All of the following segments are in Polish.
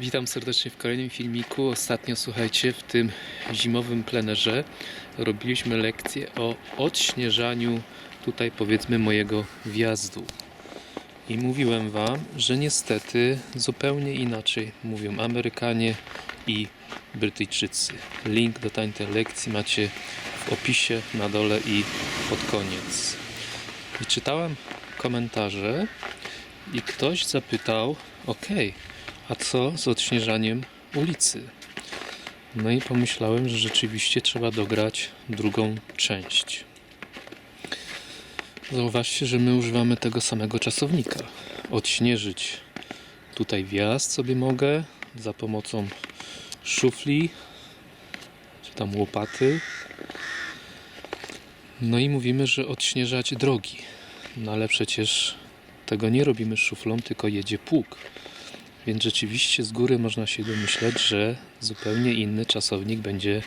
Witam serdecznie w kolejnym filmiku. Ostatnio, słuchajcie, w tym zimowym plenerze robiliśmy lekcję o odśnieżaniu tutaj, powiedzmy, mojego wjazdu. I mówiłem Wam, że niestety zupełnie inaczej mówią Amerykanie i Brytyjczycy. Link do tamtej lekcji macie w opisie na dole i pod koniec. I czytałem komentarze i ktoś zapytał, ok, a co z odśnieżaniem ulicy? No i pomyślałem, że rzeczywiście trzeba dograć drugą część. Zauważcie, że my używamy tego samego czasownika. Odśnieżyć tutaj wjazd sobie mogę za pomocą szufli czy tam łopaty. No i mówimy, że odśnieżać drogi. No ale przecież tego nie robimy szuflą, tylko jedzie pług. Więc rzeczywiście z góry można się domyśleć, że zupełnie inny czasownik będzie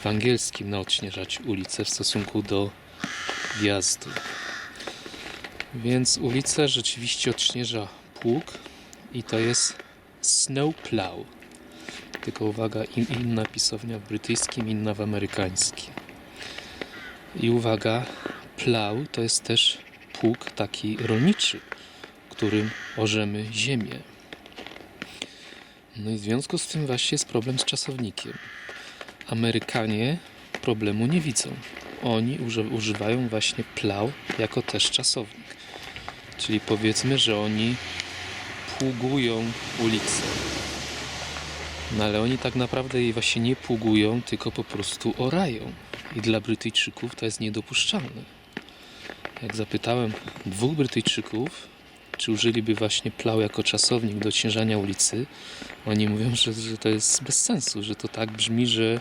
w angielskim na odśnieżać ulicę w stosunku do wjazdu. Więc ulicę rzeczywiście odśnieża pług i to jest snowplow. Tylko uwaga, im inna pisownia w brytyjskim, inna w amerykańskim. I uwaga, plow to jest też pług taki rolniczy, którym orzemy ziemię. No i w związku z tym właśnie jest problem z czasownikiem. Amerykanie problemu nie widzą. Oni uży- używają właśnie plow jako też czasownik. Czyli powiedzmy, że oni pługują ulicę. No ale oni tak naprawdę jej właśnie nie pługują, tylko po prostu orają. I dla Brytyjczyków to jest niedopuszczalne. Jak zapytałem dwóch Brytyjczyków, czy użyliby właśnie plow jako czasownik do odśnieżania ulicy, oni mówią, że, że to jest bez sensu, że to tak brzmi, że,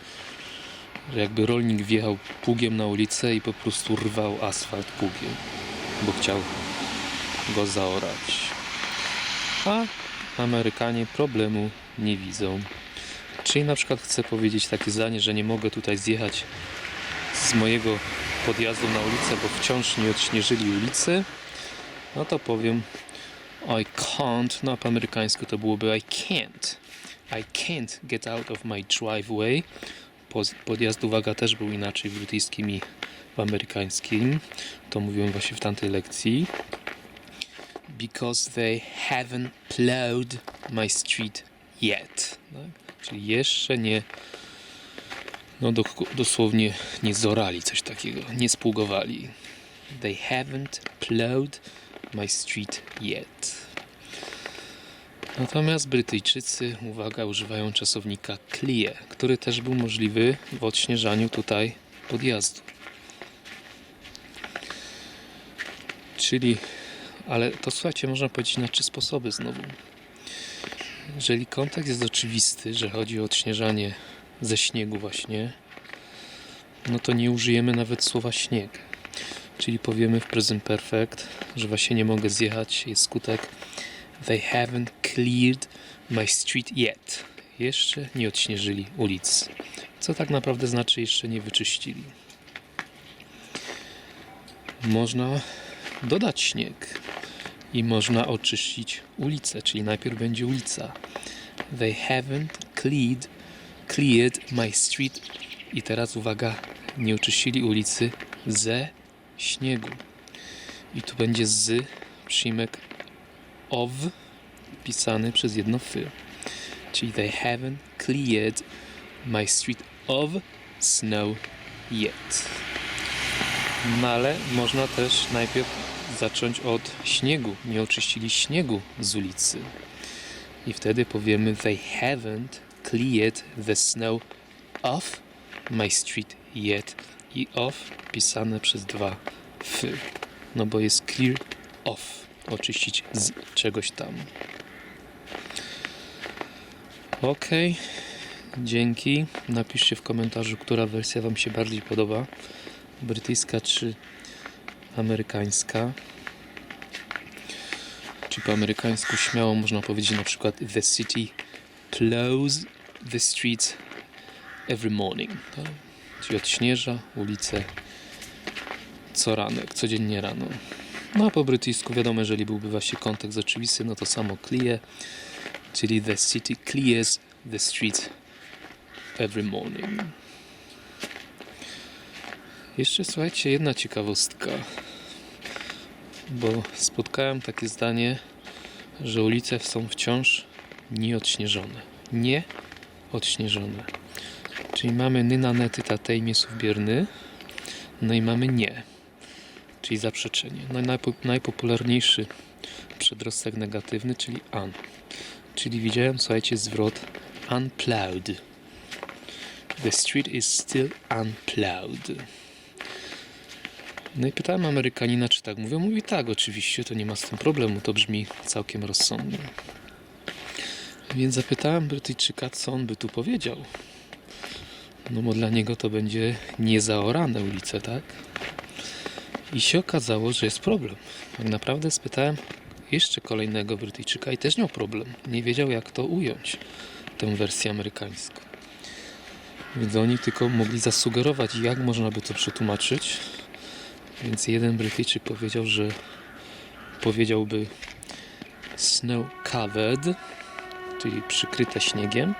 że jakby rolnik wjechał pługiem na ulicę i po prostu rwał asfalt pługiem, bo chciał go zaorać. A Amerykanie problemu nie widzą. Czyli na przykład chcę powiedzieć takie zdanie, że nie mogę tutaj zjechać z mojego podjazdu na ulicę, bo wciąż nie odśnieżyli ulicy, no to powiem I can't, no po amerykańsku to byłoby I can't. I can't get out of my driveway. Podjazd, uwaga, też był inaczej w brytyjskim i w amerykańskim. To mówiłem właśnie w tamtej lekcji. Because they haven't plowed my street yet. Tak? Czyli jeszcze nie, no do, dosłownie nie zorali coś takiego, nie spługowali. They haven't plowed my street yet. Natomiast Brytyjczycy, uwaga, używają czasownika clear, który też był możliwy w odśnieżaniu tutaj podjazdu. Czyli, ale to słuchajcie, można powiedzieć na trzy sposoby znowu. Jeżeli kontekst jest oczywisty, że chodzi o odśnieżanie ze śniegu właśnie, no to nie użyjemy nawet słowa śnieg. Czyli powiemy w present perfect, że właśnie nie mogę zjechać, jest skutek They haven't cleared my street yet. Jeszcze nie odśnieżyli ulic. Co tak naprawdę znaczy jeszcze nie wyczyścili. Można dodać śnieg i można oczyścić ulicę, czyli najpierw będzie ulica. They haven't cleared, cleared my street. I teraz uwaga, nie oczyścili ulicy ze śniegu. I tu będzie z przyjmek of pisany przez jedno fy. Czyli they haven't cleared my street of snow yet. No ale można też najpierw zacząć od śniegu. Nie oczyścili śniegu z ulicy. I wtedy powiemy they haven't cleared the snow off my street yet. I off pisane przez dwa fy. No bo jest clear off. Oczyścić z czegoś tam. Ok. Dzięki. Napiszcie w komentarzu, która wersja Wam się bardziej podoba. Brytyjska czy amerykańska. Czy po amerykańsku śmiało można powiedzieć na przykład The city plows the streets every morning. Tak? Czyli odśnieża ulice co ranek, codziennie rano. No a po brytyjsku wiadomo, jeżeli byłby właśnie kontekst oczywisty, no to samo clear. czyli the city clears the streets every morning. Jeszcze słuchajcie, jedna ciekawostka, bo spotkałem takie zdanie, że ulice są wciąż nieodśnieżone. Nie odśnieżone. Czyli mamy nyna nety tatej miesów bierny, no i mamy nie, czyli zaprzeczenie. No najpo, najpopularniejszy przedrostek negatywny, czyli un. Czyli widziałem, słuchajcie, zwrot unplowed. The street is still unplowed. No i pytałem Amerykanina, czy tak mówią. Mówi tak, oczywiście, to nie ma z tym problemu, to brzmi całkiem rozsądnie. Więc zapytałem Brytyjczyka, co on by tu powiedział. No bo dla niego to będzie niezaorane ulice, tak? I się okazało, że jest problem. Tak naprawdę spytałem jeszcze kolejnego Brytyjczyka i też miał problem. Nie wiedział, jak to ująć, tę wersję amerykańską. Więc oni tylko mogli zasugerować, jak można by to przetłumaczyć. Więc jeden Brytyjczyk powiedział, że powiedziałby snow covered, czyli przykryte śniegiem,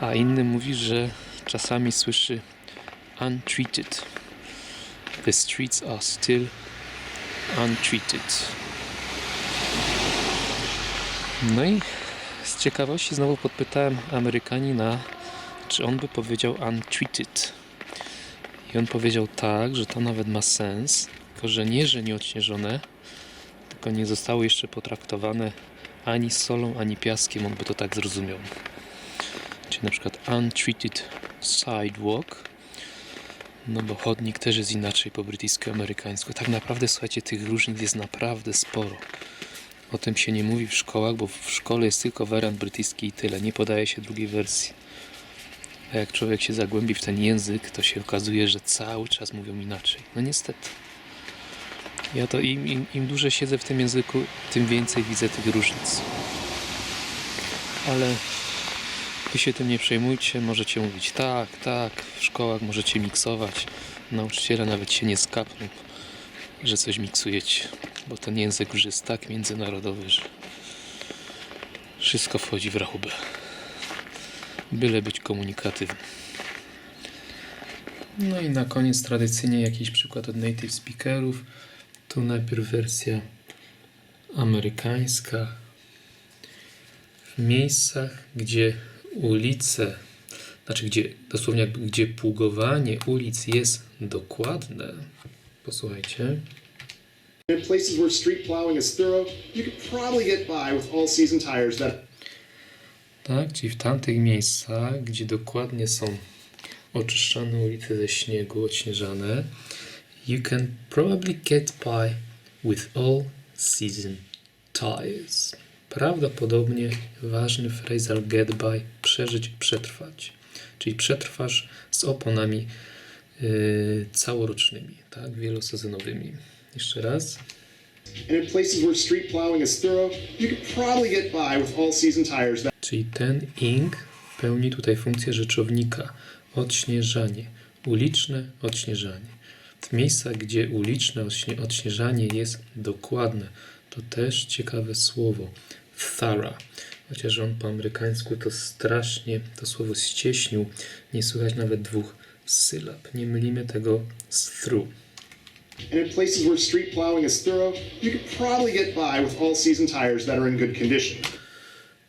a inny mówi, że czasami słyszy untreated. The streets are still untreated. No i z ciekawości znowu podpytałem Amerykanina, czy on by powiedział untreated. I on powiedział tak, że to nawet ma sens, tylko że nie, że nie odśnieżone, tylko nie zostały jeszcze potraktowane ani solą, ani piaskiem, on by to tak zrozumiał. Czyli na przykład untreated sidewalk, no bo chodnik też jest inaczej po brytyjsko-amerykańsku. Tak naprawdę, słuchajcie, tych różnic jest naprawdę sporo. O tym się nie mówi w szkołach, bo w szkole jest tylko wariant brytyjski i tyle. Nie podaje się drugiej wersji. A jak człowiek się zagłębi w ten język, to się okazuje, że cały czas mówią inaczej. No niestety. Ja to im, im, im dłużej siedzę w tym języku, tym więcej widzę tych różnic. Ale wy się tym nie przejmujcie, możecie mówić tak, tak, w szkołach możecie miksować. Nauczyciele nawet się nie skapną, że coś miksujecie, bo ten język już jest tak międzynarodowy, że wszystko wchodzi w rachubę. Byle być komunikatywnym. No i na koniec tradycyjnie jakiś przykład od native speakerów. Tu najpierw wersja amerykańska. W miejscach, gdzie ulice, znaczy gdzie dosłownie gdzie pługowanie ulic jest dokładne. Posłuchajcie. In places where street plowing is thorough, you could probably get by with all season tires that Tak, czyli w tamtych miejscach, gdzie dokładnie są oczyszczane ulice ze śniegu, odśnieżane, you can probably get by with all season tires. Prawdopodobnie ważny phrasal get by, przeżyć, przetrwać. Czyli przetrwasz z oponami yy, całorocznymi, tak, wielosezonowymi. Jeszcze raz. thorough, Czyli ten ing pełni tutaj funkcję rzeczownika. Odśnieżanie. Uliczne odśnieżanie. W miejscach, gdzie uliczne odśnie- odśnieżanie jest dokładne, to też ciekawe słowo. Thorough. Chociaż on po amerykańsku to strasznie to słowo ścieśnił. Nie słychać nawet dwóch sylab. Nie mylimy tego z through. and in places where street plowing is thorough, you could probably get by with all season tires that are in good condition.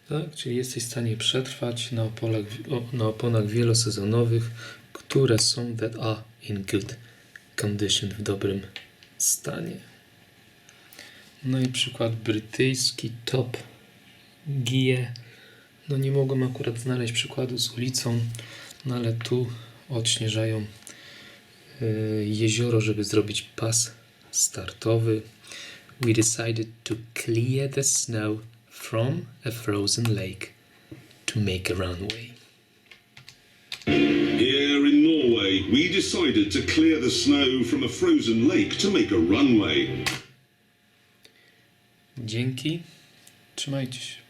Tak, czyli jesteś w stanie przetrwać na oponach, o- na oponach wielosezonowych, które są that are in good condition, w dobrym stanie. No i przykład brytyjski Top Gear. No nie mogłem akurat znaleźć przykładu z ulicą, no ale tu odśnieżają y, jezioro, żeby zrobić pas startowy. We decided to clear the snow from a frozen lake to make a runway. Here in Norway, we decided to clear the snow from a frozen lake to make a runway. Dzięki. Trzymajcie się.